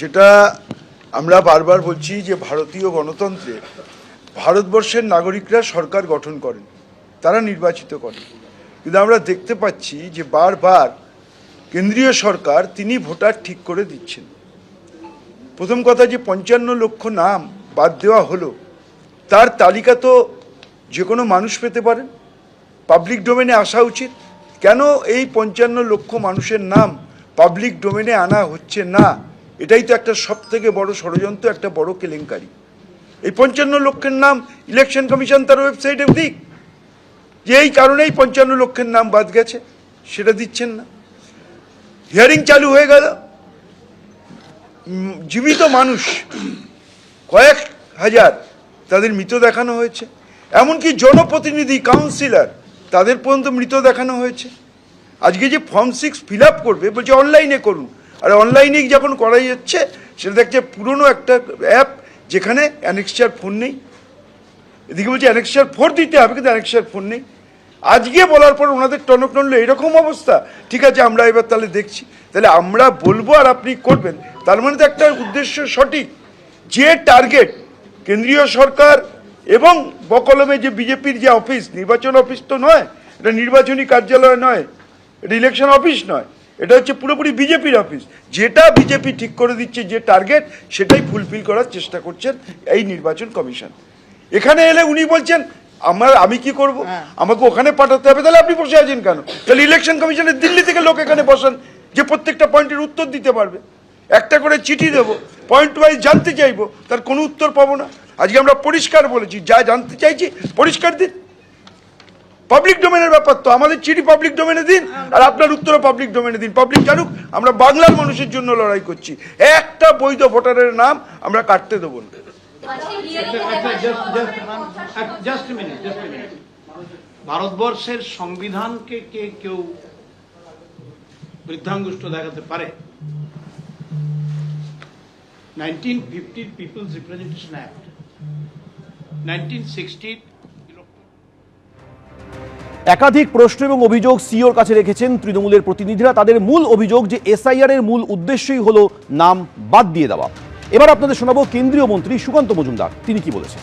যেটা আমরা বারবার বলছি যে ভারতীয় গণতন্ত্রে ভারতবর্ষের নাগরিকরা সরকার গঠন করেন, তারা নির্বাচিত করেন। কিন্তু আমরা দেখতে পাচ্ছি যে বারবার কেন্দ্রীয় সরকার তিনি ভোটার ঠিক করে দিচ্ছেন। প্রথম কথা যে পঞ্চান্ন লক্ষ নাম বাদ দেওয়া হলো, তার তালিকা তো যে কোনো মানুষ পেতে পারেন পাবলিক ডোমেনে আসা উচিত। কেন এই পঞ্চান্ন লক্ষ মানুষের নাম পাবলিক ডোমেনে আনা হচ্ছে না? এটাই তো একটা সব থেকে বড় ষড়যন্ত্র, একটা বড় কেলেঙ্কারি। এই পঞ্চান্ন লক্ষের নাম ইলেকশন কমিশন তার ওয়েবসাইটে দিক। যে এই কারণেই পঞ্চান্ন লক্ষের নাম বাদ গেছে, সেটা দিচ্ছেন না। হিয়ারিং চালু হয়ে গেল। জীবিত মানুষ, কয়েক হাজার তাদের মৃত দেখানো হয়েছে। এমনকি জনপ্রতিনিধি কাউন্সিলর তাদের পর্যন্ত মৃত দেখানো হয়েছে। আজকে যে ফর্ম সিক্স ফিল করবে, বলছে অনলাইনে করুন। আর অনলাইনে যখন করা যাচ্ছে সেটা দেখছে পুরনো একটা অ্যাপ যেখানে অ্যানেক্সচার ফোন নেই। এদিকে বলছে অ্যানেক্সার ফোর দিতে হবে, কিন্তু অ্যানেক্সার ফোন নেই। আজকে বলার পর ওনাদের টনক নড়লো এরকম অবস্থা। ঠিক আছে, আমরা এবার তাহলে দেখছি। তাহলে আমরা বলব আর আপনি করবেন। তার মানে তো একটা উদ্দেশ্য সঠিক। যে টার্গেট কেন্দ্রীয় সরকার এবং বকলমে যে বিজেপির যে অফিস, নির্বাচন অফিস তো নয়, এটা নির্বাচনী কার্যালয় নয়, এটা ইলেকশন অফিস নয়। এটা হচ্ছে পুরোপুরি বিজেপির অফিস। যেটা বিজেপি ঠিক করে দিচ্ছে যে টার্গেট সেটাই ফুলফিল করার চেষ্টা করছেন এই নির্বাচন কমিশন। এখানে এলে উনি বলছেন আমার আমি কি করব? আমাকে ওখানে পাঠাতে হবে। তাহলে আপনি বসে আছেন কেন? তাহলে ইলেকশন কমিশনের দিল্লি থেকে লোক এখানে বসান যে প্রত্যেকটা পয়েন্টের উত্তর দিতে পারবে। একটা করে চিঠি দেবো পয়েন্ট ওয়াইজ জানতে চাইব তার কোনো উত্তর পাবো না। আজকে আমরা পরিষ্কার বলেছি যা জানতে চাইছি পরিষ্কার দিন। পাবলিক ডোমেনের ব্যাপার তো। আমাদের চিঠি পাবলিক ডোমেনে দিন আর আপনার উত্তরও পাবলিক ডোমেনে দিন। পাবলিক জানুক, আমরা বাংলার মানুষের জন্য লড়াই করছি। একটা বৈধ ভোটারের নাম আমরা কাটতে দেবো না। ভারতবর্ষের সংবিধানকে কে কেউ বৃদ্ধাঙ্গুষ্ট দেখাতে পারে? নাইনটিন ফিফটির পিপলস রিপ্রেজেন্টেশন অ্যাক্ট নাইনটিন সিক্সটির একাধিক প্রশ্ন এবং অভিযোগ সিওর কাছে রেখেছেন তৃণমূলের প্রতিনিধিরা। তাদের মূল অভিযোগ যে এসআইআর এর মূল উদ্দেশ্যই হলো নাম বাদ দিয়ে দেওয়া। এবার আপনাদের শোনাবো কেন্দ্রীয় মন্ত্রী সুকান্ত মজুমদার। তিনি কি বলেছেন?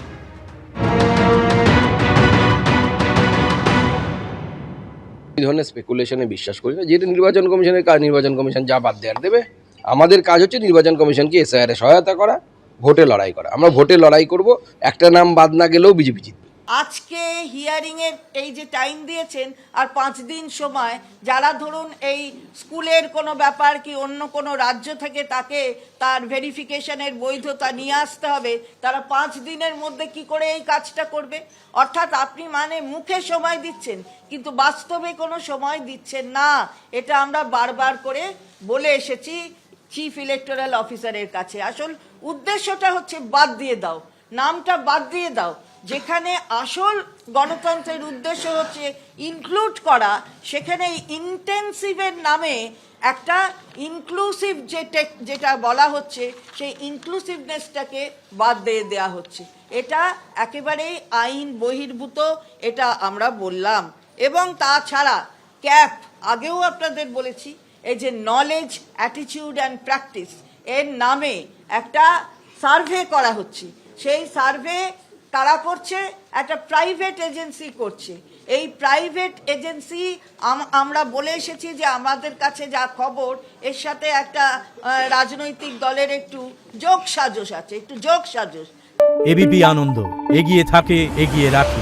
এই ধরনের স্পেকুলেশনে বিশ্বাস করি না। যেটা নির্বাচন কমিশনের কাজ, নির্বাচন কমিশন যা বাদ দেওয়ার দেবে। আমাদের কাজ হচ্ছে নির্বাচন কমিশনকে এসআইআর এ সহায়তা করা, ভোটে লড়াই করা। আমরা ভোটে লড়াই করব, একটা নাম বাদ না গেলেও বিজেপি জিতবে। আজকে হিয়ারিংয়ের এই যে টাইম দিয়েছেন, আর পাঁচ দিন সময়, যারা ধরুন এই স্কুলের কোনো ব্যাপার কি অন্য কোনো রাজ্য থেকে তাকে তার ভেরিফিকেশনের বৈধতা নিয়ে আসতে হবে, তারা পাঁচ দিনের মধ্যে কি করে এই কাজটা করবে? অর্থাৎ আপনি মানে মুখে সময় দিচ্ছেন, কিন্তু বাস্তবে কোনো সময় দিচ্ছেন না। এটা আমরা বারবার করে বলে এসেছি চিফ ইলেকটোরাল অফিসারের কাছে। আসল উদ্দেশ্যটা হচ্ছে বাদ দিয়ে দাও, নামটা বাদ দিয়ে দাও। যেখানে আসল গণতন্ত্রের উদ্দেশ্য হচ্ছে ইনক্লুড করা, সেখানে ইন্টেন্সিভের নামে একটা ইনক্লুসিভ যে টেক- যেটা বলা হচ্ছে, সেই ইনক্লুসিভনেসটাকে বাদ দিয়ে দেওয়া হচ্ছে। এটা একেবারেই আইন বহির্ভূত, এটা আমরা বললাম। এবং তাছাড়া ক্যাপ, আগেও আপনাদের বলেছি, এই যে নলেজ অ্যাটিটিউড অ্যান্ড প্র্যাকটিস এর নামে একটা সার্ভে করা হচ্ছে। সেই সার্ভে কারা করছে, একটা প্রাইভেট এজেন্সি করছে। এই প্রাইভেট এজেন্সি আমরা বলে এসেছি যে আমাদের কাছে যা খবর, এর সাথে একটা রাজনৈতিক দলের একটু যোগ সাজস আছে, একটু যোগ সাজস এবিপি আনন্দ, এগিয়ে থাকে, এগিয়ে রাখে।